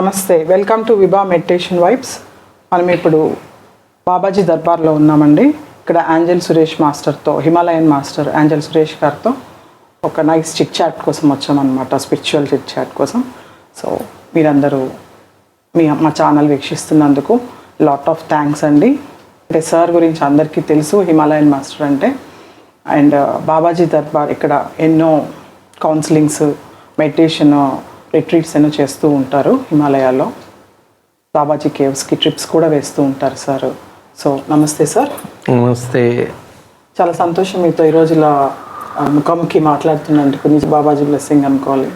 నమస్తే. Welcome to Vibha meditation vibes మనం ఇప్పుడు బాబాజీ దర్బార్లో ఉన్నామండి. ఇక్కడ యాంజల్ సురేష్ మాస్టర్తో హిమాలయన్ మాస్టర్ యాంజల్ సురేష్ గారితో ఒక నైస్ చిట్ చాట్ కోసం వచ్చామన్నమాట స్పిరిచువల్ చిట్ చాట్ కోసం. సో మీరందరూ మీ మా ఛానల్ వీక్షిస్తున్నందుకు లాట్ ఆఫ్ థ్యాంక్స్ అండి. అంటే సార్ గురించి అందరికీ తెలుసు హిమాలయన్ మాస్టర్ అంటే. అండ్ uh, బాబాజీ దర్బార్ ఇక్కడ ఎన్నో కౌన్సిలింగ్స్ మెడిటేషన్ రిట్రీట్స్ ఎన్నో చేస్తూ ఉంటారు హిమాలయాల్లో? బాబాజీ కేవ్స్కి ట్రిప్స్ కూడా వేస్తూ ఉంటారు సార్. సో నమస్తే సార్. నమస్తే. చాలా సంతోషం మీతో ఈరోజు ఇలా ముఖాముఖి మాట్లాడుతున్నందుకు. నిజ బాబాజీ బ్లెస్సింగ్ అనుకోవాలి.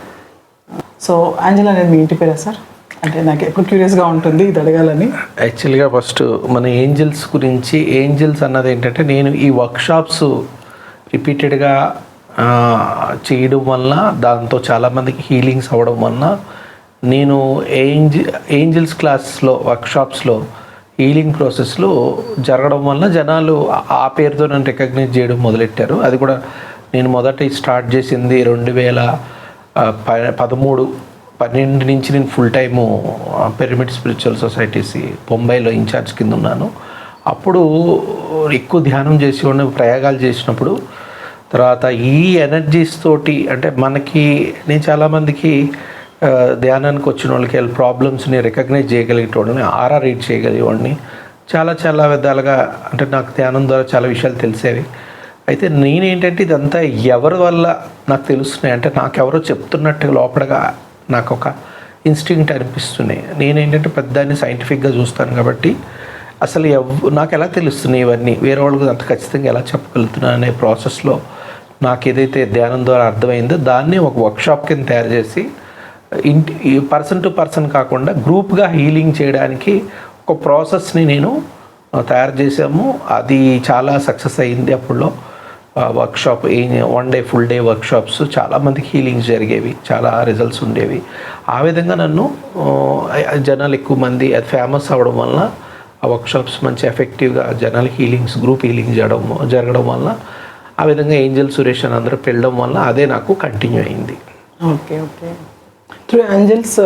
సో ఆంజల్ అనేది మీ ఇంటి పేరా సార్? అంటే నాకు ఎప్పుడు క్యూరియస్గా ఉంటుంది ఇది అడగాలని. యాక్చువల్గా ఫస్ట్ మన ఏంజల్స్ గురించి ఏంజల్స్ అన్నది ఏంటంటే నేను ఈ వర్క్షాప్స్ రిపీటెడ్గా చేయడం వలన దాంతో చాలామందికి హీలింగ్స్ అవ్వడం వలన నేను ఏంజ ఏంజిల్స్ క్లాస్లో వర్క్షాప్స్లో హీలింగ్ ప్రాసెస్లో జరగడం వలన జనాలు ఆ- పేరుతో నన్ను రికగ్నైజ్ చేయడం మొదలెట్టారు. అది కూడా నేను మొదట స్టార్ట్ చేసింది రెండు వేల ప- పదమూడు పన్నెండు నుంచి నేను full time pyramid spiritual societies బొంబాయిలో ఇన్ఛార్జ్ కింద ఉన్నాను. అప్పుడు ఎక్కువ ధ్యానం చేసి ప్రయోగాలు చేసినప్పుడు తర్వాత ఈ ఎనర్జీస్ తోటి అంటే మనకి నేను చాలామందికి ధ్యానానికి వచ్చిన వాళ్ళకి వాళ్ళ ప్రాబ్లమ్స్ని రికగ్నైజ్ చేయగలిగేటోడిని ఆరా రీడ్ చేయగలిగేవాడిని. చాలా చాలా విధాలుగా అంటే నాకు ధ్యానం ద్వారా చాలా విషయాలు తెలిసేవి. అయితే నేనేంటంటే ఇదంతా ఎవరి వల్ల నాకు తెలుస్తున్నాయి? అంటే నాకెవరో చెప్తున్నట్టు లోపలగా నాకు ఒక ఇన్స్టింక్ట్ అనిపిస్తున్నాయి. నేనేంటంటే పెద్దాన్ని సైంటిఫిక్గా చూస్తాను కాబట్టి అసలు ఎవ్ నాకు ఎలా తెలుస్తున్నాయి ఇవన్నీ? వేరే వాళ్ళకి అంత ఖచ్చితంగా ఎలా చెప్పగలుగుతున్నాను అనే ప్రాసెస్లో నాకు ఏదైతే ధ్యానం ద్వారా అర్థమైందో దాన్ని ఒక వర్క్షాప్ కింద తయారు చేసి ఇంటి పర్సన్ టు పర్సన్ కాకుండా గ్రూప్గా హీలింగ్ చేయడానికి ఒక ప్రాసెస్ని నేను తయారు చేసాము అది చాలా సక్సెస్ అయింది అప్పుడులో workshop one day full day workshops చాలామందికి హీలింగ్స్ జరిగేవి చాలా రిజల్ట్స్ ఉండేవి. ఆ విధంగా నన్ను జనాలు ఎక్కువ మంది అది ఫేమస్ అవ్వడం వలన ఆ వర్క్షాప్స్ మంచి ఎఫెక్టివ్గా జనాలు హీలింగ్స్ గ్రూప్ హీలింగ్ జరగడం జరగడం వలన ఆ విధంగా ఏంజల్ సురేష్ అని అందరూ పెళ్ళడం వల్ల అదే నాకు కంటిన్యూ అయింది. Okay okay. Through angels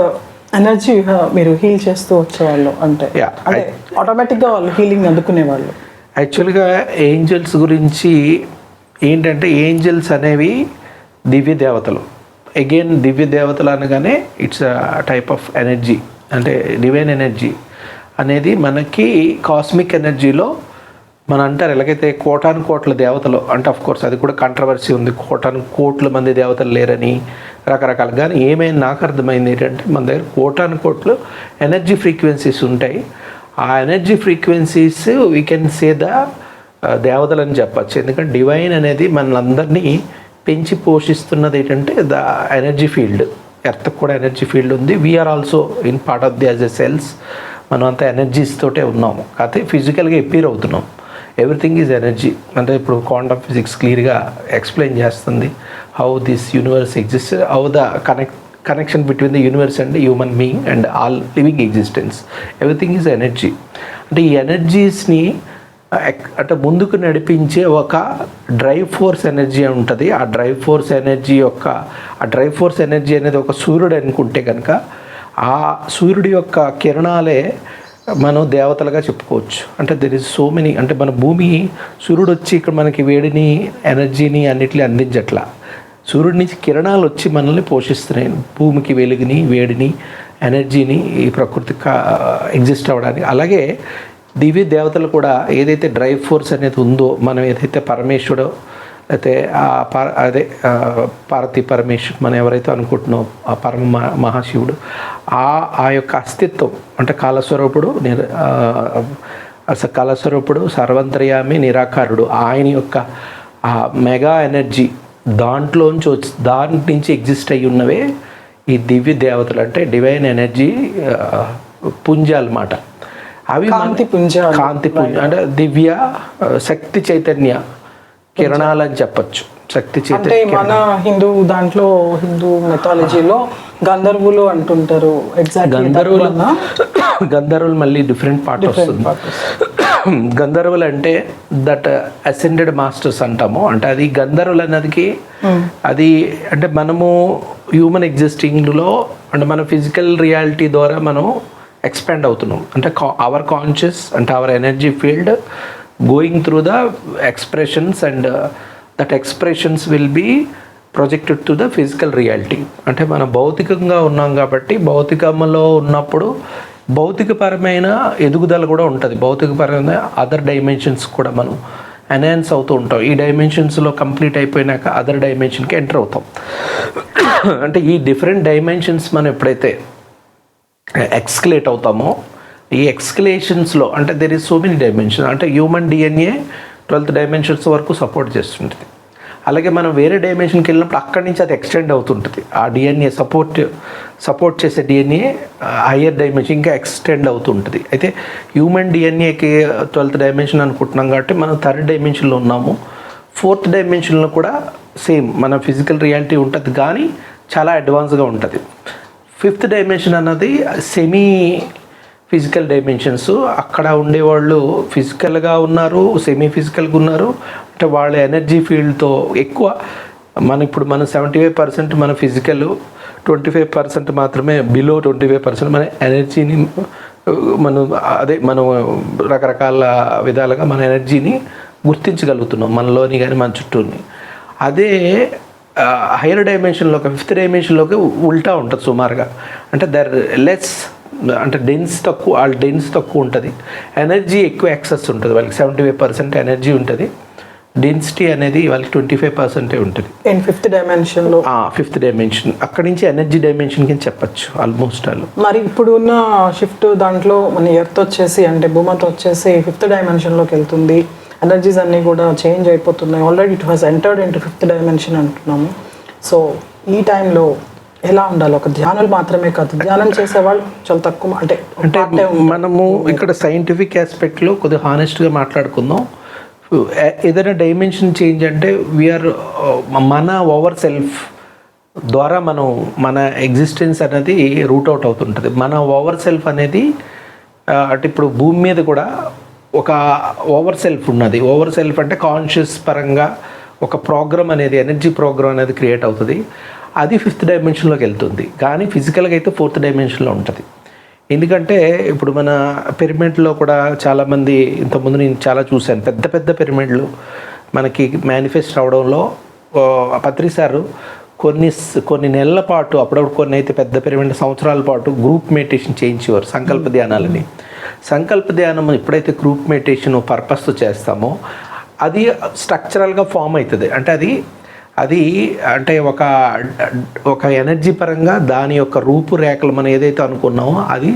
energy మీరు హీల్ చేస్తూ వచ్చేవాళ్ళు అంటే? అంటే ఆటోమేటిక్గా వాళ్ళు హీలింగ్ అందుకునేవాళ్ళు. యాక్చువల్గా ఏంజల్స్ గురించి ఏంటంటే ఏంజల్స్ అనేవి దివ్య దేవతలు. అగైన్ దివ్య దేవతలు అనగానే ఇట్స్ టైప్ ఆఫ్ ఎనర్జీ అంటే డివైన్ ఎనర్జీ అనేది మనకి కాస్మిక్ ఎనర్జీలో మన అంటారు ఎలాగైతే కోటాను కోట్ల దేవతలు అంటే ఆఫ్ కోర్స్ అది కూడా కాంట్రవర్సీ ఉంది కోటాను కోట్ల మంది దేవతలు లేరని రకరకాలు. కానీ ఏమైనా నాకు అర్థమైంది ఏంటంటే మన దగ్గర కోటాను కోట్లు ఎనర్జీ ఫ్రీక్వెన్సీస్ ఉంటాయి. ఆ energy frequencies we can say the దేవతలు అని చెప్పచ్చు. ఎందుకంటే డివైన్ అనేది మనందరినీ పెంచి పోషిస్తున్నది ఏంటంటే ద ఎనర్జీ ఫీల్డ్ ఎర్త్ కూడా ఎనర్జీ ఫీల్డ్ ఉంది. We are also in part of the as a cells మనం అంతా ఎనర్జీస్ తోటే ఉన్నాము. కాకపోతే ఫిజికల్గా ఎపీర్ అవుతున్నాం. ఎవ్రీథింగ్ ఈజ్ ఎనర్జీ అంటే ఇప్పుడు క్వాంటమ్ ఫిజిక్స్ క్లియర్గా ఎక్స్ప్లెయిన్ చేస్తుంది. How this universe exist how the connect connection between the universe and human being and all living existence everything is energy అంటే ఈ ఎనర్జీస్ని అంటే ముందుకు నడిపించే ఒక డ్రైవ్ ఫోర్స్ ఎనర్జీ ఉంటుంది. ఆ డ్రైవ్ ఫోర్స్ ఎనర్జీ యొక్క ఆ డ్రైవ్ ఫోర్స్ ఎనర్జీ అనేది ఒక సూర్యుడు అనుకుంటే కనుక ఆ సూర్యుడి యొక్క కిరణాలే మనం దేవతలుగా చెప్పుకోవచ్చు. అంటే దెర్ ఇస్ సో మెనీ అంటే మన భూమి సూర్యుడు వచ్చి ఇక్కడ మనకి వేడిని ఎనర్జీని అన్నిటిని అందించట్లా. సూర్యుడి నుంచి కిరణాలు వచ్చి మనల్ని పోషిస్తున్నాయి. భూమికి వెలుగుని వేడిని ఎనర్జీని ఈ ప్రకృతి ఎగ్జిస్ట్ అవ్వడానికి. అలాగే దివ్య దేవతలు కూడా ఏదైతే డ్రైవ్ ఫోర్స్ అనేది ఉందో మనం ఏదైతే పరమేశ్వరుడు అయితే ఆ పర అదే పార్వతీ పరమేశ్వర్ మనం ఎవరైతే అనుకుంటున్నాం ఆ పరమ మహా- మహాశివుడు ఆ ఆ యొక్క అస్తిత్వం అంటే కాలస్వరూపుడు నిర కాలస్వరూపుడు సర్వంతర్యామి నిరాకారుడు ఆయన యొక్క ఆ మెగా ఎనర్జీ దాంట్లోంచి వచ్చి దాని నుంచి ఎగ్జిస్ట్ అయి ఉన్నవే ఈ దివ్య దేవతలు అంటే డివైన్ ఎనర్జీ పుంజాలు మాట అవి కాంతి పుంజాలు. కాంతి పుంజ అంటే దివ్య శక్తి చైతన్య కిరణాలు అని చెప్పచ్చు. శక్తి అంటే మన హిందూ దాంట్లో హిందూ మెథాలజీలో గంధర్వులు అంటుంటారు ఎగ్జాక్ట్ గంధర్వులు గంధర్వులు మళ్ళీ డిఫరెంట్ పార్ట్ వస్తుంది. గంధర్వులు అంటే దట్ అసెండెడ్ మాస్టర్స్ అంటాము. అంటే అది గంధర్వులు అన్నదికి అది అంటే మనము హ్యూమన్ ఎగ్జిస్టింగ్లో అంటే మన ఫిజికల్ రియాలిటీ ద్వారా మనం ఎక్స్పాండ్ అవుతున్నాం. అంటే అవర్ కాన్షియస్ అంటే our energy field going through the expressions and that expressions will be projected to the physical reality అంటే మనం భౌతికంగా ఉన్నాం కాబట్టి భౌతికంలో ఉన్నప్పుడు భౌతికపరమైన ఎదుగుదల కూడా ఉంటుంది. భౌతికపరమైన అదర్ డైమెన్షన్స్ కూడా మనం ఎన్హాన్స్ అవుతూ ఉంటాం. ఈ డైమెన్షన్స్లో కంప్లీట్ అయిపోయినాక అదర్ డైమెన్షన్కి ఎంటర్ అవుతాం. అంటే ఈ డిఫరెంట్ డైమెన్షన్స్ మనం ఎప్పుడైతే uh, ఎక్స్కలేట్ అవుతామో ఈ ఎక్స్కలేషన్స్లో అంటే there is so many dimension అంటే హ్యూమన్ డిఎన్ఏ ట్వెల్త్ డైమెన్షన్స్ వరకు సపోర్ట్ చేస్తుంటుంది. అలాగే మనం వేరే డైమెన్షన్కి వెళ్ళినప్పుడు అక్కడి నుంచి అది ఎక్స్టెండ్ అవుతుంటుంది. ఆ డిఎన్ఏ సపోర్ట్ సపోర్ట్ చేసే డిఎన్ఏ హయ్యర్ డైమెన్షన్ ఇంకా ఎక్స్టెండ్ అవుతుంటుంది. అయితే హ్యూమన్ డిఎన్ఏకి ట్వెల్త్ డైమెన్షన్ అనుకుంటున్నాం కాబట్టి మనం థర్డ్ డైమెన్షన్లో ఉన్నాము. ఫోర్త్ డైమెన్షన్లో కూడా సేమ్ మన ఫిజికల్ రియాలిటీ ఉంటుంది కానీ చాలా అడ్వాన్స్గా ఉంటుంది. ఫిఫ్త్ డైమెన్షన్ అన్నది సెమీ ఫిజికల్ డైమెన్షన్స్ అక్కడ ఉండేవాళ్ళు ఫిజికల్గా ఉన్నారు సెమీ ఫిజికల్గా ఉన్నారు. అంటే వాళ్ళ ఎనర్జీ ఫీల్డ్తో ఎక్కువ. మన ఇప్పుడు మన సెవెంటీ ఫైవ్ పర్సెంట్ మన ఫిజికల్ ట్వంటీ ఫైవ్ పర్సెంట్ మాత్రమే బిలో ట్వంటీ ఫైవ్ పర్సెంట్ మన ఎనర్జీని మనం అదే మనం రకరకాల విధాలుగా మన ఎనర్జీని గుర్తించగలుగుతున్నాం మనలోని కానీ మన చుట్టూని. అదే హైయర్ డైమెన్షన్లోకి ఫిఫ్త్ డైమెన్షన్లోకి ఉల్టా ఉంటుంది సుమారుగా. అంటే దర్ లెస్ అంటే డెన్స్ తక్కువ వాళ్ళ డెన్స్ తక్కువ ఉంటుంది. ఎనర్జీ ఎక్కువ యాక్సెస్ ఉంటుంది. వాళ్ళకి సెవెంటీ ఫైవ్ పర్సెంట్ ఎనర్జీ ఉంటుంది. డెన్సిటీ అనేది వాళ్ళకి ట్వంటీ ఫైవ్ పర్సెంటే ఉంటుంది. ఇన్ ఫిఫ్త్ డైమెన్షన్లో ఫిఫ్త్ డైమెన్షన్ అక్కడి నుంచి ఎనర్జీ డైమెన్షన్ కింద చెప్పచ్చు ఆల్మోస్ట్ వాళ్ళు మరి ఇప్పుడు ఉన్న షిఫ్ట్ దాంట్లో మన ఎర్త్ వచ్చేసి అంటే భూమతో వచ్చేసి ఫిఫ్త్ డైమెన్షన్లోకి వెళ్తుంది. ఎనర్జీస్ అన్నీ కూడా చేంజ్ అయిపోతున్నాయి. Already it was entered into fifth dimension అంటున్నాము. సో ఈ టైంలో ఎలా ఉండాలి? ఒక ధ్యానాలు మాత్రమే కాదు ధ్యానం చేసేవాళ్ళు చాలా తక్కువ అంటే అంటే మనము ఇక్కడ సైంటిఫిక్ ఆస్పెక్ట్లో కొద్దిగా హానెస్ట్గా మాట్లాడుకుందాం. ఏదైనా డైమెన్షన్ చేంజ్ అంటే వీఆర్ మన ఓవర్ సెల్ఫ్ ద్వారా మనం మన ఎగ్జిస్టెన్స్ అనేది రూట్ అవుట్ అవుతుంటుంది. మన ఓవర్ సెల్ఫ్ అనేది ఆ, అంటే ఇప్పుడు భూమి మీద కూడా ఒక ఓవర్ సెల్ఫ్ ఉన్నది. ఓవర్ సెల్ఫ్ అంటే కాన్షియస్ పరంగా ఒక ప్రోగ్రామ్ అనేది ఎనర్జీ ప్రోగ్రామ్ అనేది క్రియేట్ అవుతుంది. అది ఫిఫ్త్ డైమెన్షన్లోకి వెళ్తుంది. కానీ ఫిజికల్గా అయితే ఫోర్త్ డైమెన్షన్లో ఉంటుంది. ఎందుకంటే ఇప్పుడు మన పిరమిడ్లో కూడా చాలామంది ఇంతకుముందు నేను చాలా చూశాను పెద్ద పెద్ద పిరమిడ్లు మనకి మేనిఫెస్ట్ అవడంలో పత్రి సారు కొన్ని కొన్ని నెలల పాటు అప్పుడప్పుడు కొన్ని అయితే పెద్ద పిరమిడ్ సంవత్సరాల పాటు గ్రూప్ మెడిటేషన్ చేయించేవారు సంకల్ప ధ్యానాలని. సంకల్ప ధ్యానం ఎప్పుడైతే గ్రూప్ మెడిటేషన్ పర్పస్తో చేస్తామో అది స్ట్రక్చరల్గా ఫామ్ అవుతుంది. అంటే అది అది అంటే ఒక ఒక ఎనర్జీ పరంగా దాని యొక్క రూపురేఖలు మనం ఏదైతే అనుకున్నామో అది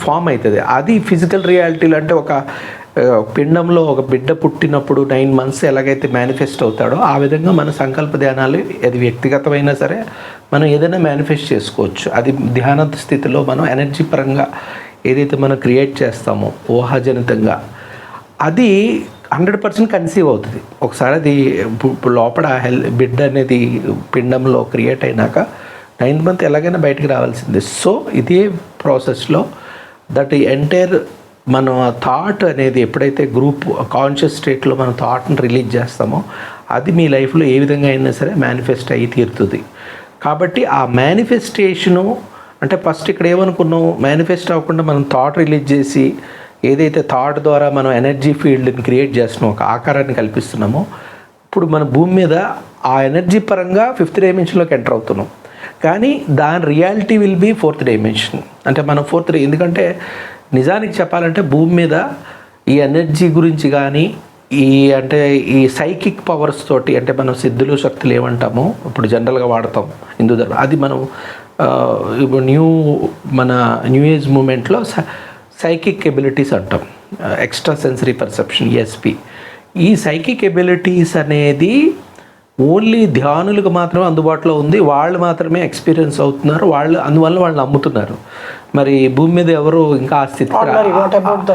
ఫామ్ అవుతుంది అది ఫిజికల్ రియాలిటీలు అంటే ఒక పిండంలో ఒక బిడ్డ పుట్టినప్పుడు నైన్ మంత్స్ ఎలాగైతే మేనిఫెస్ట్ అవుతాడో ఆ విధంగా మన సంకల్ప ధ్యానాలు అది వ్యక్తిగతమైనా సరే మనం ఏదైనా మేనిఫెస్ట్ చేసుకోవచ్చు. అది ధ్యాన స్థితిలో మనం ఎనర్జీ పరంగా ఏదైతే మనం క్రియేట్ చేస్తామో ఊహాజనితంగా. అది హండ్రెడ్ పర్సెంట్ కన్సీవ్ అవుతుంది. ఒకసారి అది లోపల హెల్ బిడ్డ అనేది పిండంలో క్రియేట్ అయినాక నైన్త్ మంత్ ఎలాగైనా బయటకు రావాల్సిందే. సో ఇదే ప్రాసెస్లో దట్ ఎంటైర్ మన థాట్ అనేది ఎప్పుడైతే గ్రూప్ కాన్షియస్ స్టేట్లో మన థాట్ని రిలీజ్ చేస్తామో అది మీ లైఫ్లో ఏ విధంగా అయినా సరే మేనిఫెస్ట్ అయ్యి తీరుతుంది. కాబట్టి ఆ మేనిఫెస్టేషను అంటే ఫస్ట్ ఇక్కడ ఏమనుకున్నాం? మేనిఫెస్ట్ అవ్వకుండా మనం థాట్ రిలీజ్ చేసి ఏదైతే థాట్ ద్వారా మనం ఎనర్జీ ఫీల్డ్ని క్రియేట్ చేస్తున్నాం ఒక ఆకారాన్ని కల్పిస్తున్నామో ఇప్పుడు మన భూమి మీద ఆ ఎనర్జీ పరంగా ఫిఫ్త్ డైమెన్షన్లోకి ఎంటర్ అవుతున్నాం. కానీ దాని reality will be fourth dimension అంటే మనం ఫోర్త్ ఎందుకంటే నిజానికి చెప్పాలంటే భూమి మీద ఈ ఎనర్జీ గురించి కానీ ఈ అంటే ఈ సైకిక్ పవర్స్ తోటి అంటే మనం సిద్ధులు శక్తులు ఏమంటామో ఇప్పుడు జనరల్గా వాడతాం హిందూ ధర్మం. అది మనం ఇప్పుడు న్యూ మన న్యూ ఏజ్ మూమెంట్లో సైకిక్ ఎబిలిటీస్ అంటాం. ఎక్స్ట్రా సెన్సరీ పర్సెప్షన్ ఎస్పి ఈ సైకిక్ ఎబిలిటీస్ అనేది ఓన్లీ ధ్యానులకు మాత్రమే అందుబాటులో ఉంది. వాళ్ళు మాత్రమే ఎక్స్పీరియన్స్ అవుతున్నారు. వాళ్ళు అందువల్ల వాళ్ళు నమ్ముతున్నారు. మరి భూమి మీద ఎవరు ఇంకా ఆ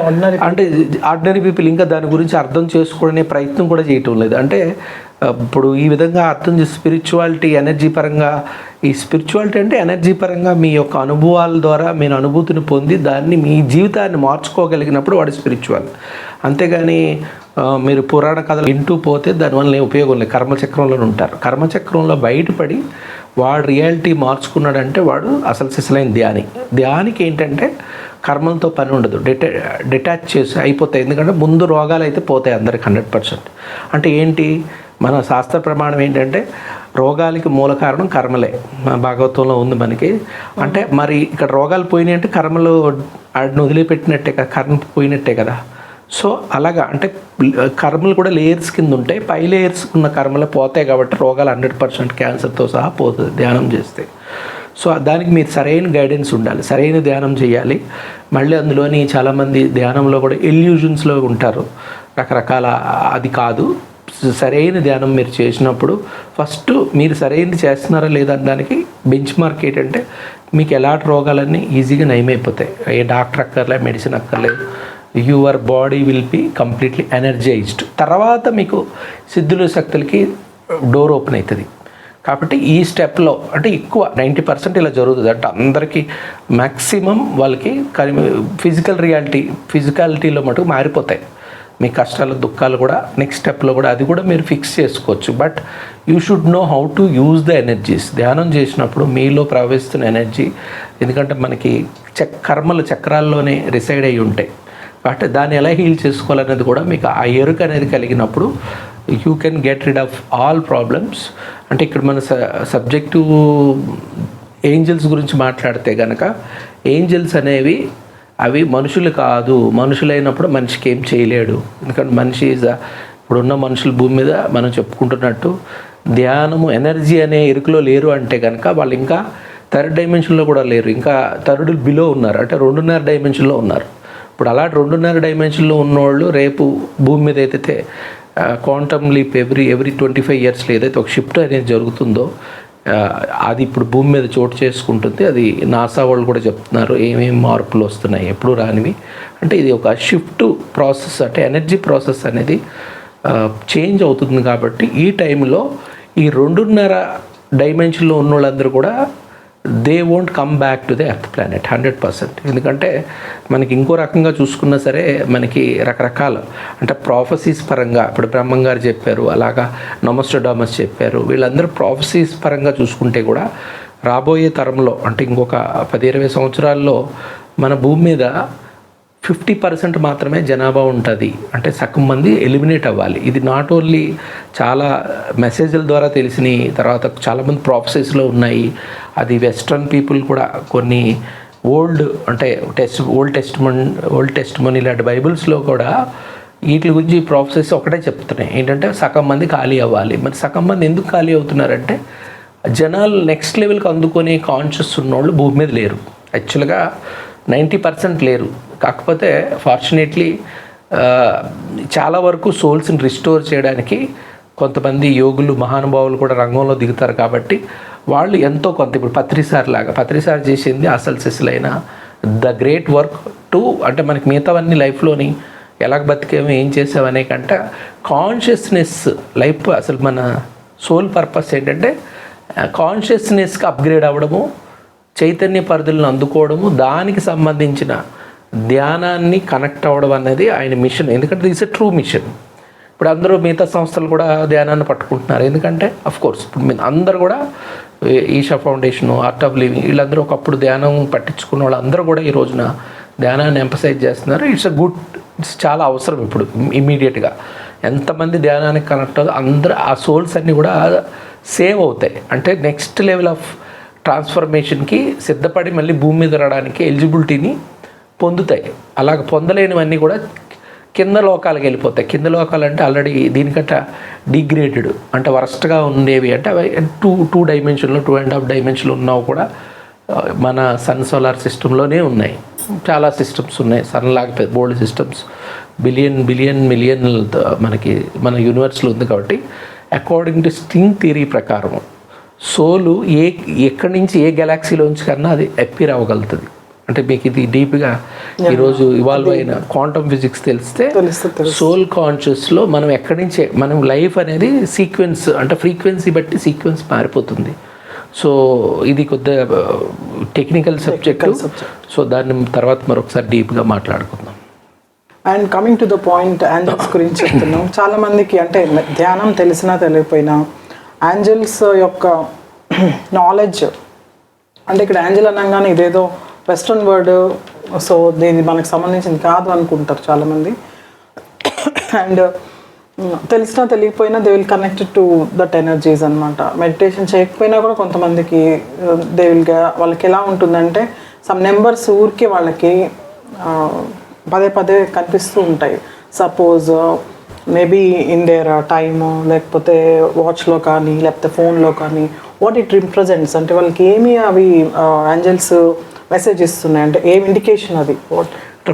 ordinary అంటే ఆర్డినరీ పీపుల్ ఇంకా దాని గురించి అర్థం చేసుకునే ప్రయత్నం కూడా చేయటం లేదు. అంటే ఇప్పుడు ఈ విధంగా అర్థం చేసి స్పిరిచువాలిటీ ఎనర్జీ పరంగా ఈ స్పిరిచువాలిటీ అంటే ఎనర్జీ పరంగా మీ యొక్క అనుభవాల ద్వారా మీరు అనుభూతిని పొంది దాన్ని మీ జీవితాన్ని మార్చుకోగలిగినప్పుడు వాడు స్పిరిచువల్ అంతేగాని మీరు పురాణ కథలు వింటూ పోతే దానివల్ల ఏం ఉపయోగం లేదు. కర్మచక్రంలో ఉంటారు. కర్మచక్రంలో బయటపడి వాడు రియాలిటీ మార్చుకున్నాడంటే వాడు అసలు సిసలైన ధ్యాని. ధ్యానికి ఏంటంటే కర్మలతో పని ఉండదు. డిటా డిటాచ్ చేసి అయిపోతాయి. ఎందుకంటే ముందు రోగాలు అయితే పోతాయి అందరికి హండ్రెడ్ పర్సెంట్. అంటే ఏంటి? మన శాస్త్ర ప్రమాణం ఏంటంటే రోగాలకి మూల కారణం కర్మలే. మన భాగవతంలో ఉంది మనకి. అంటే మరి ఇక్కడ రోగాలు పోయినాయి అంటే కర్మలు వాడిని వదిలిపెట్టినట్టే కదా. కర్మ పోయినట్టే కదా. సో అలాగా అంటే కర్మలు కూడా లేయర్స్ కింద ఉంటాయి పై లేయర్స్ ఉన్న కర్మలు పోతాయి కాబట్టి రోగాలు హండ్రెడ్ పర్సెంట్ క్యాన్సర్తో సహా పోతుంది ధ్యానం చేస్తే. సో దానికి మీరు సరైన గైడెన్స్ ఉండాలి సరైన ధ్యానం చేయాలి. మళ్ళీ అందులోని చాలామంది ధ్యానంలో కూడా ఎల్యూజన్స్లో ఉంటారు. రకరకాల అది కాదు. సరైన ధ్యానం మీరు చేసినప్పుడు ఫస్ట్ మీరు సరైనది చేస్తున్నారా లేదా దానికి బెంచ్ మార్క్ ఏంటంటే మీకు ఎలాంటి రోగాలన్నీ ఈజీగా నయమైపోతాయి. ఏ డాక్టర్ అక్కర్లే మెడిసిన్ అక్కర్లేదు. Your body will be completely energised. తర్వాత మీకు సిద్ధుల శక్తులకి డోర్ ఓపెన్ అవుతుంది కాబట్టి ఈ స్టెప్లో అంటే ఎక్కువ నైంటీ పర్సెంట్ ఇలా జరుగుతుంది. అంటే అందరికీ మ్యాక్సిమం వాళ్ళకి ఫిజికల్ రియాలిటీ ఫిజికాలిటీలో మటుకు మారిపోతాయి. మీ కష్టాలు దుఃఖాలు కూడా నెక్స్ట్ స్టెప్లో కూడా అది కూడా మీరు ఫిక్స్ చేసుకోవచ్చు. But you should know how to use the energies. ధ్యానం చేసినప్పుడు మీలో ప్రవహిస్తున్న ఎనర్జీ ఎందుకంటే మనకి చక్ కర్మల చక్రాల్లోనే రిసైడ్ అయి ఉంటాయి. అంటే దాన్ని ఎలా హీల్ చేసుకోవాలనేది కూడా మీకు ఆ ఎరుక అనేది కలిగినప్పుడు you can get rid of all problems. అంటే ఇక్కడ మన స సబ్జెక్టు ఏంజల్స్ గురించి మాట్లాడితే కనుక ఏంజల్స్ అనేవి అవి మనుషులు కాదు మనుషులైనప్పుడు మనిషికి ఏం చేయలేడు. ఎందుకంటే మనిషి is ఇప్పుడున్న మనుషులు భూమి మీద మనం చెప్పుకుంటున్నట్టు ధ్యానము ఎనర్జీ అనే ఇరుకులో లేరు అంటే కనుక వాళ్ళు ఇంకా థర్డ్ డైమెన్షన్లో కూడా లేరు. ఇంకా థర్డ్ బిలో ఉన్నారు. అంటే రెండున్నర డైమెన్షన్లో ఉన్నారు. ఇప్పుడు అలాంటి రెండున్నర డైమెన్షన్లో ఉన్నవాళ్ళు రేపు భూమి మీద ఏదైతే quantum leap every every twenty five ఇయర్స్లో ఏదైతే ఒక షిఫ్ట్ అనేది జరుగుతుందో అది ఇప్పుడు భూమి మీద చోటు చేసుకుంటుంది. అది నాసా వాళ్ళు కూడా చెప్తున్నారు ఏమేమి మార్పులు వస్తున్నాయి ఎప్పుడు రానివి. అంటే ఇది ఒక షిఫ్ట్ ప్రాసెస్ అంటే ఎనర్జీ ప్రాసెస్ అనేది చేంజ్ అవుతుంది కాబట్టి ఈ టైంలో ఈ రెండున్నర డైమెన్షన్లో ఉన్న వాళ్ళందరూ కూడా they won't come back to the earth planet hundred percent ఎందుకంటే మనకి ఇంకో రకంగా చూసుకున్నా సరే మనకి రకరకాల అంటే ప్రాఫెసీస్ పరంగా ఇప్పుడు బ్రహ్మం గారు చెప్పారు అలాగా నమస్టోడామస్ చెప్పారు వీళ్ళందరూ ప్రాఫెసీస్ పరంగా చూసుకుంటే కూడా రాబోయే తరంలో అంటే ఇంకొక పది ఇరవై సంవత్సరాల్లో మన భూమి మీద ఫిఫ్టీ పర్సెంట్ మాత్రమే జనాభా ఉంటుంది. అంటే సగం మంది ఎలిమినేట్ అవ్వాలి. ఇది నాట్ ఓన్లీ చాలా మెసేజ్ల ద్వారా తెలిసినాయి. తర్వాత చాలామంది ప్రాఫెసెస్లో ఉన్నాయి. అది వెస్ట్రన్ పీపుల్ కూడా కొన్ని ఓల్డ్ అంటే test old test old testament ఇలాంటి బైబిల్స్లో కూడా వీటి గురించి ప్రాఫెసెస్ ఒకటే చెప్తున్నాయి. ఏంటంటే సగం మంది ఖాళీ అవ్వాలి. మరి సగం మంది ఎందుకు ఖాళీ అవుతున్నారంటే జనాలు నెక్స్ట్ లెవెల్కి అందుకునే కాన్షియస్ ఉన్నోళ్ళు భూమి మీద లేరు. యాక్చువల్గా నైంటీ పర్సెంట్ లేరు. కాకపోతే ఫార్చునేట్లీ చాలా వరకు సోల్స్ని రిస్టోర్ చేయడానికి కొంతమంది యోగులు మహానుభావులు కూడా రంగంలో దిగుతారు కాబట్టి వాళ్ళు ఎంతో కొంత ఇప్పుడు పత్రిసార్ లాగా పత్రిసార్ చేసింది అసలు సిసలైన ద గ్రేట్ వర్క్ టు అంటే మనకి మిగతావన్నీ లైఫ్లోని ఎలా బతికేమో ఏం చేసామనే కంటే కాన్షియస్నెస్ లైఫ్ అసలు మన సోల్ పర్పస్ ఏంటంటే కాన్షియస్నెస్కి అప్గ్రేడ్ అవ్వడము చైతన్య పరిధులను అందుకోవడము దానికి సంబంధించిన ధ్యానాన్ని కనెక్ట్ అవ్వడం అనేది ఆయన మిషన్. ఎందుకంటే ఇట్స్ ఎ ట్రూ మిషన్. ఇప్పుడు అందరూ మిగతా సంస్థలు కూడా ధ్యానాన్ని పట్టుకుంటున్నారు. ఎందుకంటే అఫ్ కోర్స్ ఇప్పుడు మీ అందరూ కూడా Isha foundation art of living వీళ్ళందరూ ఒకప్పుడు ధ్యానం పట్టించుకున్న వాళ్ళందరూ కూడా ఈ రోజున ధ్యానాన్ని ఎంపసైజ్ చేస్తున్నారు. ఇట్స్ అ గుడ్ ఇట్స్ చాలా అవసరం ఇప్పుడు ఇమీడియట్గా ఎంతమంది ధ్యానానికి కనెక్ట్ అవుతుందో అందరూ ఆ సోల్స్ అన్నీ కూడా సేవ్ అవుతాయి. అంటే నెక్స్ట్ లెవెల్ ఆఫ్ ట్రాన్స్ఫర్మేషన్కి సిద్ధపడి మళ్ళీ భూమి మీద రావడానికి ఎలిజిబిలిటీని పొందుతాయి. అలాగ పొందలేనివన్నీ కూడా కింద లోకాలకు వెళ్ళిపోతాయి. కింద లోకాలు అంటే ఆల్రెడీ దీనికంట డిగ్రేడెడ్ అంటే వరస్ట్గా ఉండేవి అంటే అవి టూ టూ డైమెన్షన్లో టూ అండ్ హాఫ్ డైమెన్షన్లు ఉన్నావు కూడా మన సన్ సోలార్ సిస్టంలోనే ఉన్నాయి. చాలా సిస్టమ్స్ ఉన్నాయి. సన్ లాగా బోల్డ్ సిస్టమ్స్ బిలియన్ బిలియన్ మిలియన్ మనకి మన యూనివర్స్లో ఉంది కాబట్టి అకార్డింగ్ టు స్ట్రింగ్ థియరీ ప్రకారం సోలు ఏ ఎక్కడి నుంచి ఏ గెలాక్సీలోంచి కన్నా అది అప్పీర్ అవ్వగలుగుతుంది. అంటే మీకు ఇది డీప్గా ఈరోజు ఇవాల్వ్ అయిన క్వాంటమ్ ఫిజిక్స్ తెలిస్తే. సోల్ కాన్షియస్లో మనం ఎక్కడి నుంచి మనం లైఫ్ అనేది సీక్వెన్స్ అంటే ఫ్రీక్వెన్సీ బట్టి సీక్వెన్స్ మారిపోతుంది. సో ఇది కొద్దిగా టెక్నికల్ సబ్జెక్ట్. సో దాన్ని తర్వాత మరొకసారి డీప్గా మాట్లాడుకుందాం. And coming to the point angels గురించి చెప్తున్నాం. చాలా మందికి అంటే ధ్యానం తెలిసినా తెలియకపోయినా యాంజల్స్ యొక్క నాలెడ్జ్ అంటే ఇక్కడ ఏంజల్ అనగానే ఇదేదో వెస్ట్రన్ వర్డ్ సో ఇది మనకు సంబంధించింది కాదు అనుకుంటారు చాలామంది. అండ్ తెలిసినా తెలియకపోయినా they will connected to that energies అనమాట మెడిటేషన్ చేయకపోయినా కూడా కొంతమందికి దే వాళ్ళకి ఎలా ఉంటుందంటే సమ్ నెంబర్స్ ఊరికే వాళ్ళకి పదే పదే కనిపిస్తూ ఉంటాయి. Suppose maybe in there time లేకపోతే వాచ్లో కానీ లేకపోతే ఫోన్లో కానీ వాట్ ఇట్ రిప్రజెంట్స్ అంటే వాళ్ళకి ఏమి అవి ఏంజల్స్ మెసేజ్ ఇస్తున్నాయి. అంటే ఏం ఇండికేషన్ అది?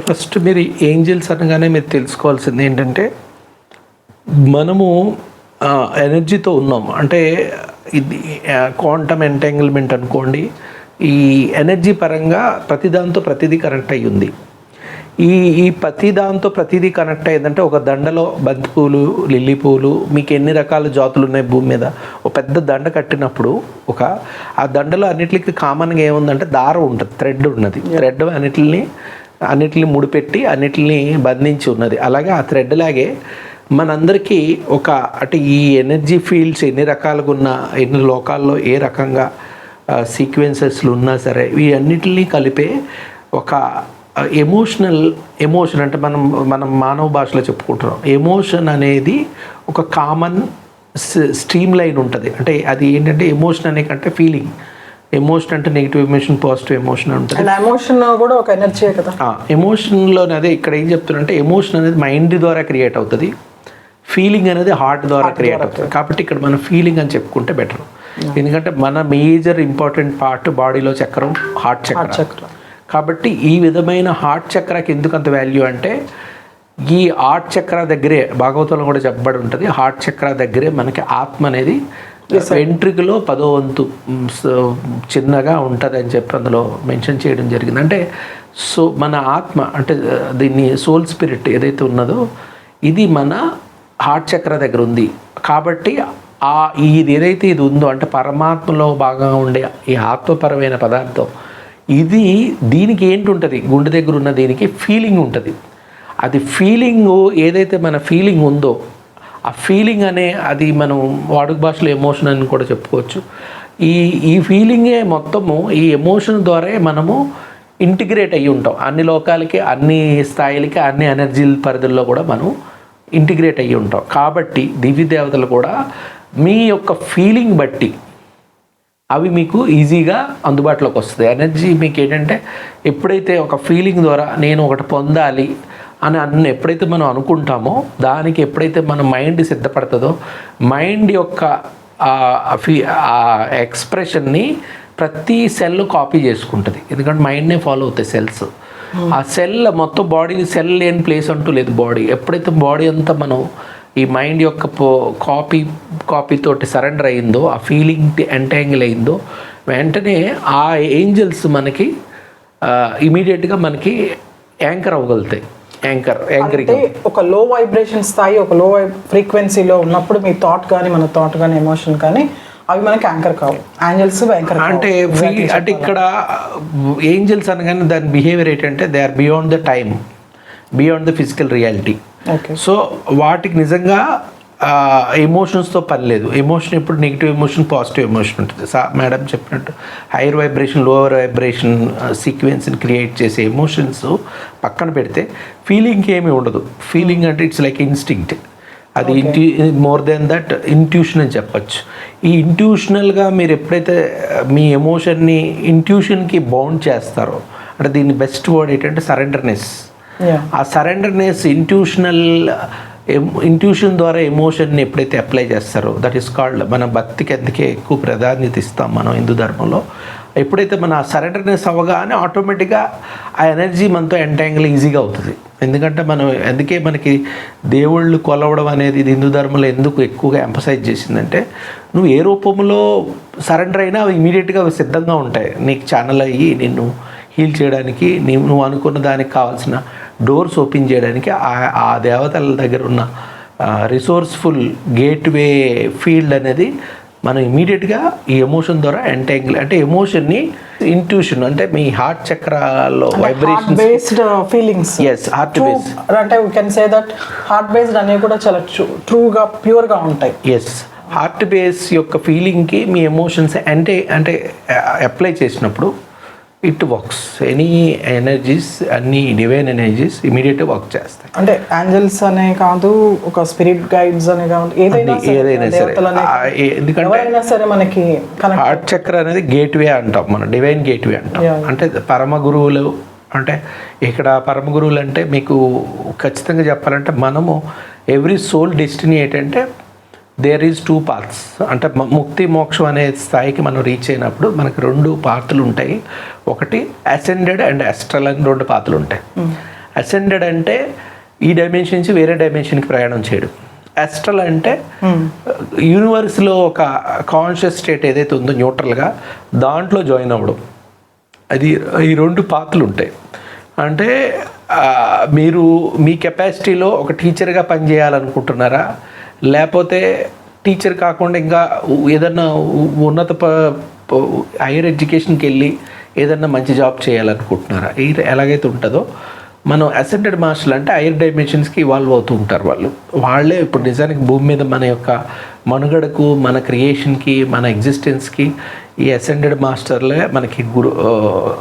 ఫస్ట్ మీరు ఏంజల్స్ అనగానే మీరు తెలుసుకోవాల్సింది ఏంటంటే మనము ఎనర్జీతో ఉన్నాం. అంటే ఇది క్వాంటమ్ ఎంటాంగిల్మెంట్ అనుకోండి ఈ ఎనర్జీ పరంగా ప్రతిదాంతో ప్రతిదీ కనెక్ట్ అయ్యి ఉంది ఈ ఈ ప్రతి దాంతో ప్రతిదీ కనెక్ట్ అయ్యిందంటే ఒక దండలో బంతిపూలు లిల్లీ పూలు మీకు ఎన్ని రకాల జాతులు ఉన్నాయి భూమి మీద? ఒక పెద్ద దండ కట్టినప్పుడు ఒక ఆ దండలో అన్నిటికీ కామన్గా ఏముందంటే దారం ఉంటుంది థ్రెడ్ ఉన్నది. థ్రెడ్ అన్నిటిని అన్నిటిని ముడిపెట్టి అన్నిటిని బంధించి ఉన్నది. అలాగే ఆ థ్రెడ్ లాగే మనందరికీ ఒక అంటే ఈ ఎనర్జీ ఫీల్డ్స్ ఎన్ని రకాలుగా ఉన్న ఎన్ని లోకాల్లో ఏ రకంగా సీక్వెన్సెస్లు ఉన్నా సరే ఈ అన్నిటినీ కలిపే ఒక ఎమోషనల్ ఎమోషన్ అంటే మనం మనం మానవ భాషలో చెప్పుకుంటున్నాం. ఎమోషన్ అనేది ఒక కామన్ స్ట్రీమ్ లైన్ ఉంటుంది. అంటే అది ఏంటంటే ఎమోషన్ అనే కంటే ఫీలింగ్ ఎమోషన్ అంటే నెగిటివ్ ఎమోషన్ పాజిటివ్ ఎమోషన్ ఉంటుంది. ఎమోషన్ కూడా ఒక ఎనర్జీ కదా. ఎమోషన్లో అదే ఇక్కడ ఏం చెప్తున్నారంటే ఎమోషన్ అనేది మైండ్ ద్వారా క్రియేట్ అవుతుంది. ఫీలింగ్ అనేది హార్ట్ ద్వారా క్రియేట్ అవుతుంది. కాబట్టి ఇక్కడ మనం ఫీలింగ్ అని చెప్పుకుంటే బెటర్ ఎందుకంటే మన మేజర్ ఇంపార్టెంట్ పార్ట్ బాడీలో చక్రం హార్ట్ చక్రం. చక్ర. కాబట్టి ఈ విధమైన హార్ట్ చక్రకి ఎందుకు అంత వాల్యూ అంటే ఈ హార్ట్ చక్ర దగ్గరే భాగవతంలో కూడా చెప్పబడి ఉంటుంది హార్ట్ చక్ర దగ్గరే మనకి ఆత్మ అనేది వెంట్రుకలో పదో వంతు చిన్నగా ఉంటుంది అని చెప్పి అందులో మెన్షన్ చేయడం జరిగింది. అంటే సో మన ఆత్మ అంటే దీన్ని సోల్ స్పిరిట్ ఏదైతే ఉన్నదో ఇది మన హార్ట్ చక్ర దగ్గర ఉంది. కాబట్టి ఆ ఇది ఏదైతే ఇది ఉందో అంటే పరమాత్మలో భాగంగా ఉండే ఈ ఆత్మపరమైన పదార్థం ఇది దీనికి ఏంటి ఉంటుంది గుండె దగ్గర ఉన్న దీనికి ఫీలింగ్ ఉంటుంది. అది ఫీలింగ్ ఏదైతే మన ఫీలింగ్ ఉందో ఆ ఫీలింగ్ అనే అది మనం వాడుక భాషలో ఎమోషన్ అని కూడా చెప్పుకోవచ్చు. ఈ ఈ ఫీలింగే మొత్తము ఈ ఎమోషన్ ద్వారా మనము ఇంటిగ్రేట్ అయ్యి ఉంటాం. అన్ని లోకాలకి అన్ని స్థాయిలకి అన్ని ఎనర్జీ పరిధుల్లో కూడా మనం ఇంటిగ్రేట్ అయ్యి ఉంటాం. కాబట్టి దివ్య దేవతలు కూడా మీ యొక్క ఫీలింగ్ బట్టి అవి మీకు ఈజీగా అందుబాటులోకి వస్తుంది. ఎనర్జీ మీకు ఏంటంటే ఎప్పుడైతే ఒక ఫీలింగ్ ద్వారా నేను ఒకటి పొందాలి అని అన్న ఎప్పుడైతే మనం అనుకుంటామో దానికి ఎప్పుడైతే మన మైండ్ సిద్ధపడుతుందో మైండ్ యొక్క ఫీ ఆ ఎక్స్ప్రెషన్ని ప్రతి సెల్ కాపీ చేసుకుంటుంది. ఎందుకంటే మైండ్నే ఫాలో అవుతాయి సెల్స్ ఆ సెల్ మొత్తం బాడీ సెల్ లేని ప్లేస్ అంటూ లేదు బాడీ ఎప్పుడైతే బాడీ అంతా మనం ఈ మైండ్ యొక్క కాపీ కాపీ తోటి సరెండర్ అయిందో ఆ ఫీలింగ్ ఎంటాంగిల్ అయిందో వెంటనే ఆ ఏంజల్స్ మనకి ఇమీడియట్గా మనకి యాంకర్ అవ్వగలుగుతాయి. యాంకర్ యాంకరింగ్ అంటే ఒక లో వైబ్రేషన్ స్థాయి ఒక లో ఫ్రీక్వెన్సీలో ఉన్నప్పుడు మీ థాట్ కానీ మన థాట్ కానీ ఎమోషన్ కానీ అవి మనకి యాంకర్ కావు. యాంజల్స్ యాంకర్ అంటే అంటే ఇక్కడ ఏంజల్స్ అనగానే దాని బిహేవియర్ ఏంటంటే they are beyond the time beyond the physical reality so వాటికి నిజంగా ఎమోషన్స్తో పని లేదు. ఎమోషన్ ఇప్పుడు నెగిటివ్ ఎమోషన్ పాజిటివ్ ఎమోషన్ ఉంటుంది. సా మేడం చెప్పినట్టు హైయర్ వైబ్రేషన్ లోవర్ వైబ్రేషన్ సీక్వెన్స్ని క్రియేట్ చేసే ఎమోషన్స్ పక్కన పెడితే ఫీలింగ్ ఏమీ ఉండదు. ఫీలింగ్ అంటే ఇట్స్ లైక్ ఇన్స్టింక్ట్ అది ఇంటి మోర్ దెన్ దట్ ఇంట్యూషన్ అని చెప్పచ్చు. ఈ ఇంట్యూషనల్గా మీరు ఎప్పుడైతే మీ ఎమోషన్ని ఇంట్యూషన్కి బౌండ్ చేస్తారో అంటే దీని బెస్ట్ వర్డ్ ఏంటంటే సరెండర్నెస్ ఆ సరెండర్నెస్ ఇంట్యూషనల్ ఇంట్యూషన్ ద్వారా ఎమోషన్ని ఎప్పుడైతే అప్లై చేస్తారో దట్ ఈస్ కాల్డ్ మన భక్తికి అందుకే ఎక్కువ ప్రాధాన్యత ఇస్తాం మనం హిందూ ధర్మంలో. ఎప్పుడైతే మన సరెండర్నెస్ అవ్వగానే ఆటోమేటిక్గా ఆ ఎనర్జీ మనతో ఎంటాంగిల్ ఈజీగా అవుతుంది. ఎందుకంటే మనం అందుకే మనకి దేవుళ్ళు కొలవడం అనేది ఇది హిందూ ధర్మంలో ఎందుకు ఎక్కువగా ఎంపసైజ్ చేసిందంటే నువ్వు ఏ రూపంలో సరెండర్ అయినా అవి ఇమీడియట్గా అవి సిద్ధంగా ఉంటాయి. నీకు ఛానల్ అయ్యి నిన్ను హీల్ చేయడానికి నువ్వు అనుకున్న దానికి కావాల్సిన డోర్స్ ఓపెన్ చేయడానికి ఆ ఆ దేవతల దగ్గర ఉన్న రిసోర్స్ఫుల్ గేట్వే ఫీల్డ్ అనేది మనం ఇమీడియట్గా ఈ ఎమోషన్ ద్వారా ఎంటాంగిల్ అంటే ఎమోషన్ని ఇంట్యూషన్ అంటే మీ heart చక్రాల్లో vibration based feelings yes heart base అంటే we can say that heart based అనేవి కూడా చాలా ట్రూగా ప్యూర్గా ఉంటాయి. ఎస్ హార్ట్ బేస్ యొక్క ఫీలింగ్కి మీ ఎమోషన్స్ అంటే అంటే అప్లై చేసినప్పుడు ఇట్ వర్క్స్ ఎనీ ఎనర్జీస్ అన్ని డివైన్ ఎనర్జీస్ ఇమీడియట్గా వర్క్ చేస్తాయి అంటే ఏంజల్స్ అనే కాదు ఒక స్పిరిట్ గైడ్స్ అనే కాదు ఏదైనా ఏదైనా సరే. ఎందుకంటే- సరే మనకి హార్ట్ చక్ర అనేది గేట్వే అంటాం మనం డివైన్ గేట్వే అంటాం Yeah. అంటే పరమ గురువులు అంటే ఇక్కడ పరమ గురువులు అంటే మీకు ఖచ్చితంగా చెప్పాలంటే మనము ఎవ్రీ సోల్ డెస్టినీ ఏంటంటే దేర్ ఈజ్ టూ పార్ట్స్ అంటే ముక్తి మోక్షం అనే స్థాయికి మనం రీచ్ అయినప్పుడు మనకి రెండు పాత్రలు ఉంటాయి. ఒకటి అసెండెడ్ అండ్ అస్ట్రల్ అని రెండు పాత్రలు ఉంటాయి. అసెండెడ్ అంటే ఈ డైమెన్షన్ నుంచి వేరే డైమెన్షన్కి ప్రయాణం చేయడం. అస్ట్రల్ అంటే యూనివర్స్లో ఒక కాన్షియస్ స్టేట్ ఏదైతే ఉందో న్యూట్రల్గా దాంట్లో జాయిన్ అవ్వడం. అది ఈ రెండు పాత్రలు ఉంటాయి. అంటే మీరు మీ కెపాసిటీలో ఒక టీచర్గా పనిచేయాలనుకుంటున్నారా? లేకపోతే టీచర్ కాకుండా ఇంకా ఏదన్నా ఉన్నత హైయర్ ఎడ్యుకేషన్కి వెళ్ళి ఏదన్నా మంచి జాబ్ చేయాలనుకుంటున్నారా? ఎలాగైతే ఉంటుందో మనం అసెంటెడ్ మాస్టర్లు అంటే హైయర్ డైమెన్షన్స్కి ఇవాల్వ్ అవుతూ ఉంటారు వాళ్ళు. వాళ్ళే ఇప్పుడు నిజానికి భూమి మీద మన యొక్క మనుగడకు మన క్రియేషన్కి మన ఎగ్జిస్టెన్స్కి ఈ అసెండెడ్ మాస్టర్లే మనకి గురు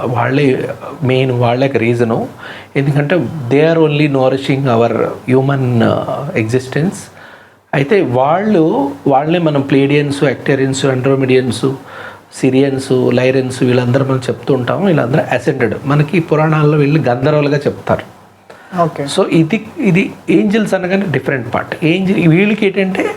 వాళ్ళే మెయిన్ వాళ్ళే రీజను. ఎందుకంటే they are only nourishing our human existence. అయితే వాళ్ళు వాళ్ళే మనం ప్లేడియన్స్ యాక్టేరియన్స్ అండ్రోమిడియన్స్ సిరియన్స్ లైరెన్స్ వీళ్ళందరూ మనం చెప్తూ ఉంటాం వీళ్ళందరూ అసెండెడ్ మనకి పురాణాల్లో వీళ్ళు గంధర్వులుగా చెప్తారు. ఓకే. సో ఇది ఇది ఏంజిల్స్ అనగానే డిఫరెంట్ పార్ట్. ఏంజిల్ వీళ్ళకి ఏంటంటే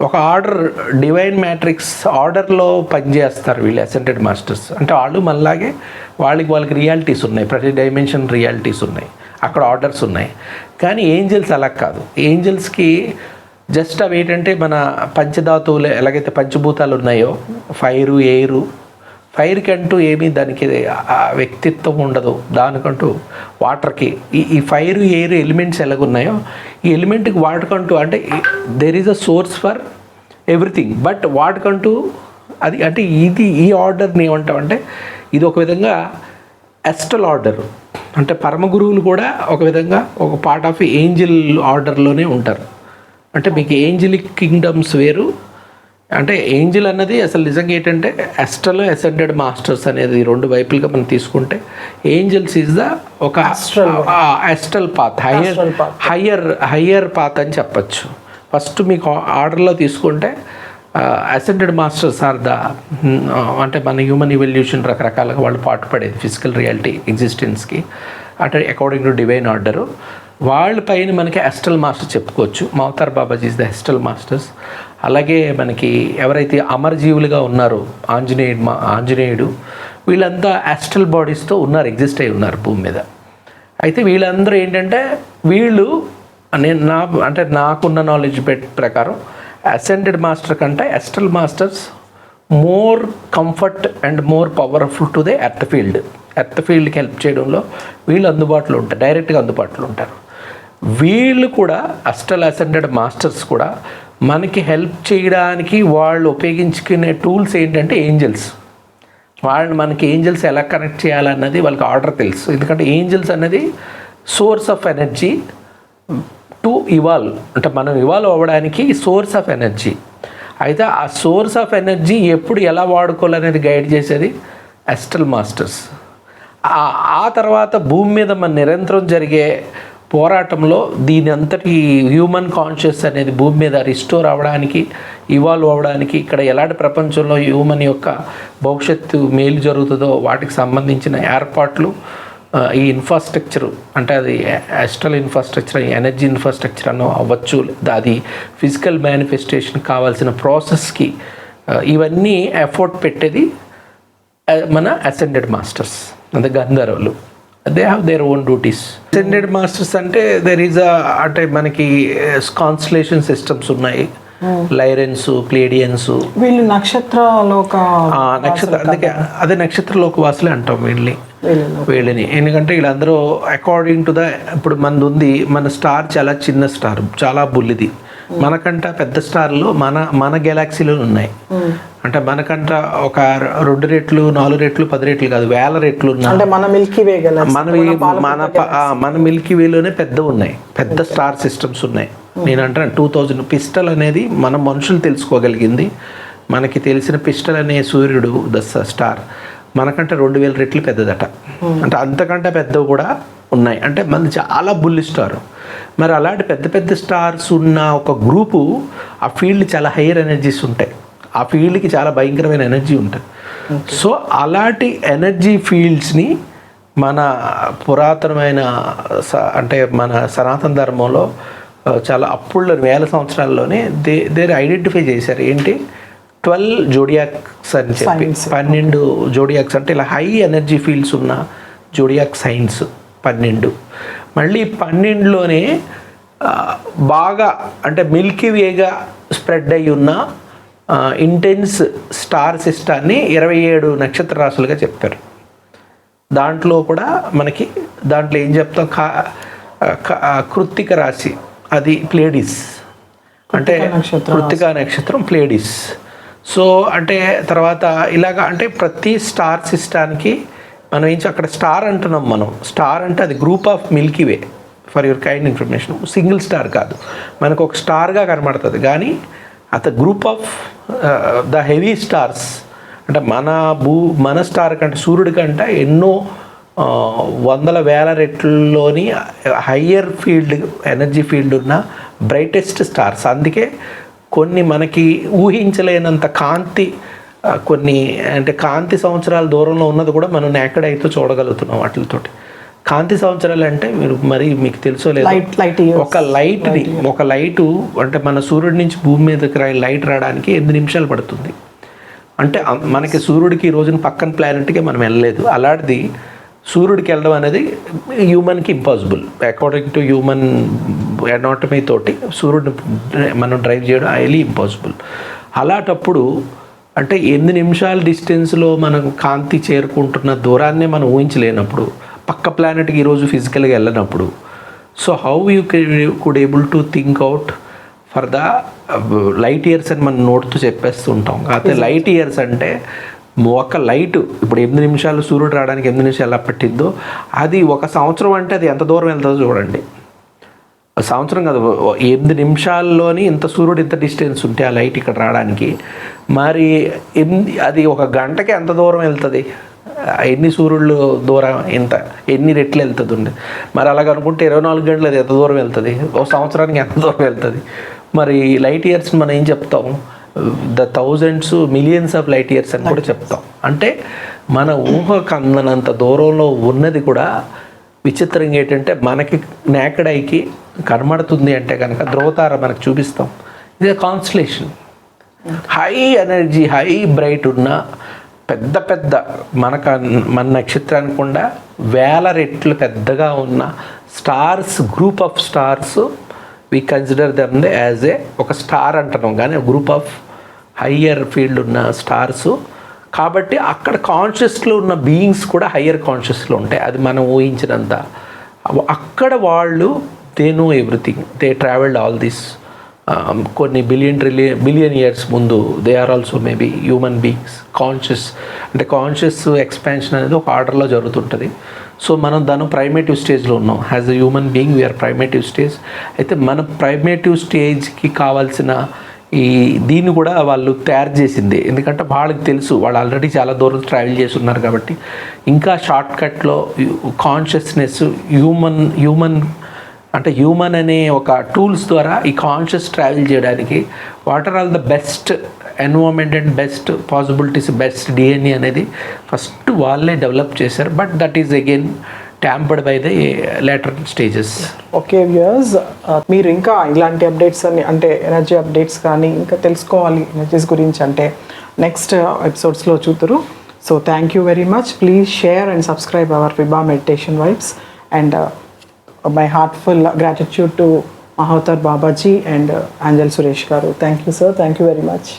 ఒక ఆర్డర్ డివైన్ మ్యాట్రిక్స్ ఆర్డర్లో పనిచేస్తారు వీళ్ళు అసెంటెడ్ మాస్టర్స్. అంటే వాళ్ళు మనలాగే వాళ్ళకి వాళ్ళకి రియాలిటీస్ ఉన్నాయి. ప్రతి డైమెన్షన్ రియాలిటీస్ ఉన్నాయి. అక్కడ ఆర్డర్స్ ఉన్నాయి. కానీ ఏంజల్స్ అలా కాదు. ఏంజల్స్కి జస్ట్ అవి ఏంటంటే మన పంచధాతువులు ఎలాగైతే పంచభూతాలు ఉన్నాయో ఫైరు ఎయిరు ఫైర్కి అంటూ ఏమీ దానికి వ్యక్తిత్వం ఉండదు. దానికంటూ వాటర్కి ఈ ఈ ఫైర్ ఎయిర్ ఎలిమెంట్స్ ఎలాగున్నాయో ఈ ఎలిమెంట్కి వాటికంటూ అంటే there is a source for everything but వాటికంటూ అది అంటే ఇది ఈ ఆర్డర్ని ఏమంటామంటే ఇది ఒక విధంగా ఎస్టల్ ఆర్డర్ అంటే పరమ గురువులు కూడా ఒక విధంగా ఒక పార్ట్ ఆఫ్ ఏంజిల్ ఆర్డర్లోనే ఉంటారు. అంటే మీకు ఏంజిలిక్ కింగ్డమ్స్ వేరు? అంటే ఏంజిల్ అన్నది అసలు నిజంగా ఏంటంటే ఎస్టల్ అసెండెడ్ మాస్టర్స్ అనేది రెండు వైపులుగా మనం తీసుకుంటే ఏంజిల్స్ ఈజ్ ద ఒక astral path higher. Higher higher path అని చెప్పచ్చు. ఫస్ట్ మీకు ఆర్డర్లో తీసుకుంటే అసెండెడ్ మాస్టర్స్ ఆర్ ద అంటే మన హ్యూమన్ ఇవల్యూషన్ రకరకాలుగా వాళ్ళు పాటుపడేది ఫిజికల్ రియాలిటీ ఎగ్జిస్టెన్స్కి అంటే అకార్డింగ్ టు డివైన్ ఆర్డరు వాళ్ళ పైన మనకి ఎస్టల్ మాస్టర్ చెప్పుకోవచ్చు. Mahavatar Babaji is the astral masters అలాగే మనకి ఎవరైతే అమరజీవులుగా ఉన్నారో ఆంజనేయుడు మా ఆంజనేయుడు వీళ్ళంతా యాస్ట్రల్ బాడీస్తో ఉన్నారు ఎగ్జిస్ట్ అయి ఉన్నారు భూమి మీద. అయితే వీళ్ళందరూ ఏంటంటే వీళ్ళు నేను నా అంటే నాకున్న నాలెడ్జ్ ప్రకారం అసెండెడ్ మాస్టర్ కంటే astral masters more comfort and more powerful to the earth field earth ఫీల్డ్కి హెల్ప్ చేయడంలో వీళ్ళు అందుబాటులో ఉంటారు డైరెక్ట్గా అందుబాటులో ఉంటారు. వీళ్ళు కూడా అస్టల్ అసెండెడ్ మాస్టర్స్ కూడా మనకి హెల్ప్ చేయడానికి వాళ్ళు ఉపయోగించుకునే టూల్స్ ఏంటంటే ఏంజల్స్. వాళ్ళని మనకి ఏంజల్స్ ఎలా కనెక్ట్ చేయాలన్నది వాళ్ళకి ఆర్డర్ తెలుసు. ఎందుకంటే ఏంజల్స్ అనేది source of energy to evolve. అంటే మనం ఇవాల్వ్ అవ్వడానికి సోర్స్ ఆఫ్ ఎనర్జీ. అయితే ఆ సోర్స్ ఆఫ్ ఎనర్జీ ఎప్పుడు ఎలా వాడుకోవాలనేది గైడ్ చేసేది అస్టల్ మాస్టర్స్. ఆ తర్వాత భూమి మీద మన నిరంతరం జరిగే పోరాటంలో దీని అంతటి హ్యూమన్ కాన్షియస్ అనేది భూమి మీద రిస్టోర్ అవ్వడానికి ఇవాల్వ్ అవ్వడానికి ఇక్కడ ఎలాంటి ప్రపంచంలో హ్యూమన్ యొక్క భవిష్యత్తు మేలు జరుగుతుందో వాటికి సంబంధించిన ఏర్పాట్లు ఈ ఇన్ఫ్రాస్ట్రక్చర్ అంటే అది అస్ట్రల్ ఇన్ఫ్రాస్ట్రక్చర్ ఎనర్జీ ఇన్ఫ్రాస్ట్రక్చర్ అన్న అవ్వచ్చు అది ఫిజికల్ మేనిఫెస్టేషన్ కావాల్సిన ప్రాసెస్కి ఇవన్నీ ఎఫర్ట్ పెట్టేది మన అసెండెడ్ మాస్టర్స్ అంటే గంధర్వులు. They have their own duties ascended masters అంటే దెర్ ఈజ్ అంటే మనకి కాన్స్టలేషన్ సిస్టమ్స్ ఉన్నాయి. లైరెన్స్ ప్లేడియన్స్ వీళ్ళు నక్షత్రలోక నక్షత్ర అందుకే అదే నక్షత్రలోక వాసులే అంటాం వీళ్ళని. వీళ్ళు వీళ్ళని. ఎందుకంటే వీళ్ళందరూ అకార్డింగ్ టు ద ఇప్పుడు మనది ఉంది మన స్టార్ చాలా చిన్న స్టార్ చాలా బుల్లిది. మనకంట పెద్ద స్టార్లు మన మన గెలాక్సీలో ఉన్నాయి. అంటే మనకంట ఒక రెండు రెట్లు నాలుగు రెట్లు పది రెట్లు కాదు వేల రెట్లు ఉన్నాయి అంటే మన మిల్కీ వే మన మన మన మిల్కీ వేలోనే పెద్ద ఉన్నాయి. పెద్ద స్టార్ సిస్టమ్స్ ఉన్నాయి. నేను అంటాను టూ థౌజండ్ పిస్టల్ అనేది మన మనుషులు తెలుసుకోగలిగింది. మనకి తెలిసిన పిస్టల్ అనే సూర్యుడు ద స్టార్ మనకంటే రెండు వేల రెట్లు పెద్దదట. అంటే అంతకంటే పెద్దవి కూడా ఉన్నాయి. అంటే మనది చాలా బుల్లి స్టార్ మరి అలాంటి పెద్ద పెద్ద స్టార్స్ ఉన్న ఒక గ్రూపు ఆ ఫీల్డ్ చాలా హైయర్ ఎనర్జీస్ ఉంటాయి. ఆ ఫీల్డ్కి చాలా భయంకరమైన ఎనర్జీ ఉంటుంది. సో అలాంటి ఎనర్జీ ఫీల్డ్స్ని మన పురాతనమైన స- అంటే మన సనాతన ధర్మంలో చాలా అప్పుళ్ళ వేల సంవత్సరాల్లోనే దే దేర్ ఐడెంటిఫై చేశారు. ఏంటి? ట్వెల్వ్ జోడియాక్స్ అని చెప్పి. పన్నెండు జోడియాక్స్ అంటే ఇలా హై ఎనర్జీ ఫీల్డ్స్ ఉన్న జోడియాక్ సైన్స్ పన్నెండు. మళ్ళీ పన్నెండులోనే బాగా అంటే మిల్కీ వేగా స్ప్రెడ్ అయి ఉన్న ఇంటెన్స్ స్టార్ సిస్టాన్ని ఇరవై ఏడు నక్షత్ర రాశులుగా చెప్పారు దాంట్లో కూడా మనకి దాంట్లో ఏం చెప్తాం? కా కృత్తిక రాశి అది ప్లేడిస్. అంటే కృత్తిక నక్షత్రం ప్లేడిస్. సో అంటే తర్వాత ఇలాగా అంటే ప్రతి స్టార్ సిస్టానికి మనం ఏం అక్కడ స్టార్ అంటున్నాం మనం. స్టార్ అంటే అది group of milky way for your kind information. Single star కాదు. మనకు ఒక స్టార్గా కనబడుతుంది. కానీ అత group of the heavy stars అంటే మన భూ మన స్టార్ కంటే సూర్యుడి కంటే ఎన్నో వందల వేల రెట్లలోని హయ్యర్ ఫీల్డ్ ఎనర్జీ ఫీల్డ్ ఉన్న బ్రైటెస్ట్ స్టార్స్. అందుకే కొన్ని మనకి ఊహించలేనంత కాంతి కొన్ని అంటే కాంతి సంవత్సరాల దూరంలో ఉన్నది కూడా మనం అయితే చూడగలుగుతున్నాం వాటితోటి. కాంతి సంవత్సరాలు అంటే మీరు మరి మీకు తెలుసో లేదు years. ఒక లైట్ని ఒక లైటు అంటే మన సూర్యుడి నుంచి భూమి మీదకి రా లైట్ రావడానికి ఎనిమిది నిమిషాలు పడుతుంది. అంటే మనకి సూర్యుడికి ఈ రోజున పక్కన ప్లానెట్కి మనం వెళ్ళలేదు. అలాంటిది సూర్యుడికి వెళ్ళడం అనేది హ్యూమన్కి impossible according to human anatomy తోటి సూర్యుడిని మనం డ్రైవ్ చేయడం హైలీ ఇంపాసిబుల్ అలాంటప్పుడు అంటే ఎనిమిది నిమిషాల డిస్టెన్స్లో మనం కాంతి చేరుకుంటున్న దూరాన్నే మనం ఊహించలేనప్పుడు పక్క ప్లానెట్కి ఈరోజు ఫిజికల్గా వెళ్ళినప్పుడు so how you could able to think out for the light years అని మనం నోట్తో చెప్పేస్తూ ఉంటాం కాకపోతే లైట్ ఇయర్స్ అంటే ఒక లైట్ ఇప్పుడు ఎనిమిది నిమిషాలు సూర్యుడు రావడానికి ఎనిమిది నిమిషాలు ఎలా పట్టిందో అది ఒక సంవత్సరం అంటే అది ఎంత దూరం వెళ్తుందో చూడండి. సంవత్సరం కాదు ఎనిమిది నిమిషాల్లోని ఇంత సూర్యుడు ఇంత డిస్టెన్స్ ఉంటే ఆ లైట్ ఇక్కడ రావడానికి మరి ఎన్ని అది ఒక గంటకి ఎంత దూరం వెళ్తుంది? ఎన్ని సూర్యుళ్ళు దూరం ఎంత ఎన్ని రెట్లు వెళ్తుంది ఉండి మరి అలాగ అనుకుంటే ఇరవై నాలుగు గంటలు అది ఎంత దూరం వెళ్తుంది? ఒక సంవత్సరానికి ఎంత దూరం వెళ్తుంది? మరి లైట్ ఇయర్స్ మనం ఏం చెప్తాం? The thousands millions of light years అని కూడా చెప్తాం. అంటే మన ఊహకు అందనంత దూరంలో ఉన్నది కూడా విచిత్రంగా ఏంటంటే మనకి నేకడైకి కనబడుతుంది అంటే కనుక ధ్రువతార మనకు చూపిస్తాం. ఇది constellation high energy high bright ఉన్న పెద్ద పెద్ద మనకు మన నక్షత్రానికి కూడా వేల రెట్లు పెద్దగా ఉన్న stars group of stars we consider them the as a ఒక స్టార్ అంటున్నాం. కానీ గ్రూప్ ఆఫ్ హయ్యర్ ఫీల్డ్ ఉన్న స్టార్స్. కాబట్టి అక్కడ కాన్షియస్లో ఉన్న బీయింగ్స్ కూడా హయ్యర్ కాన్షియస్లో ఉంటాయి. అది మనం ఊహించినంత. అక్కడ వాళ్ళు they know everything they travelled all this Um, కొన్ని బిలియన్ ట్రిలియన్ బిలియన్ ఇయర్స్ ముందు they are also maybe human beings conscious అంటే కాన్షియస్ ఎక్స్పాన్షన్ అనేది ఒక ఆర్డర్లో జరుగుతుంటుంది. సో మనం దాని ప్రైమేటివ్ స్టేజ్లో ఉన్నాం. As a human being we are primitive stage అయితే మన ప్రైమేటివ్ స్టేజ్కి కావాల్సిన ఈ దీన్ని కూడా వాళ్ళు తయారు చేసింది. ఎందుకంటే వాళ్ళకి తెలుసు వాళ్ళు ఆల్రెడీ చాలా దూరం ట్రావెల్ చేసి ఉన్నారు కాబట్టి. ఇంకా షార్ట్ కట్లో కాన్షియస్నెస్ హ్యూమన్ హ్యూమన్ అంటే హ్యూమన్ అనే ఒక టూల్స్ ద్వారా ఈ కాన్షియస్ ట్రావెల్ చేయడానికి what are all the best environment and best possibilities best DNA అనేది ఫస్ట్ వాళ్ళే డెవలప్ చేశారు. But that is again tampered by the later stages okay viewers మీరు ఇంకా ఇలాంటి అప్డేట్స్ అన్ని అంటే ఎనర్జీ అప్డేట్స్ కానీ ఇంకా తెలుసుకోవాలి ఎనర్జీస్ గురించి అంటే నెక్స్ట్ ఎపిసోడ్స్లో చూతురు. So thank you very much please share and subscribe our Vibha meditation vibes and my heartful gratitude to Mahavatar Babaji and angel Suresh garu thank you sir thank you very much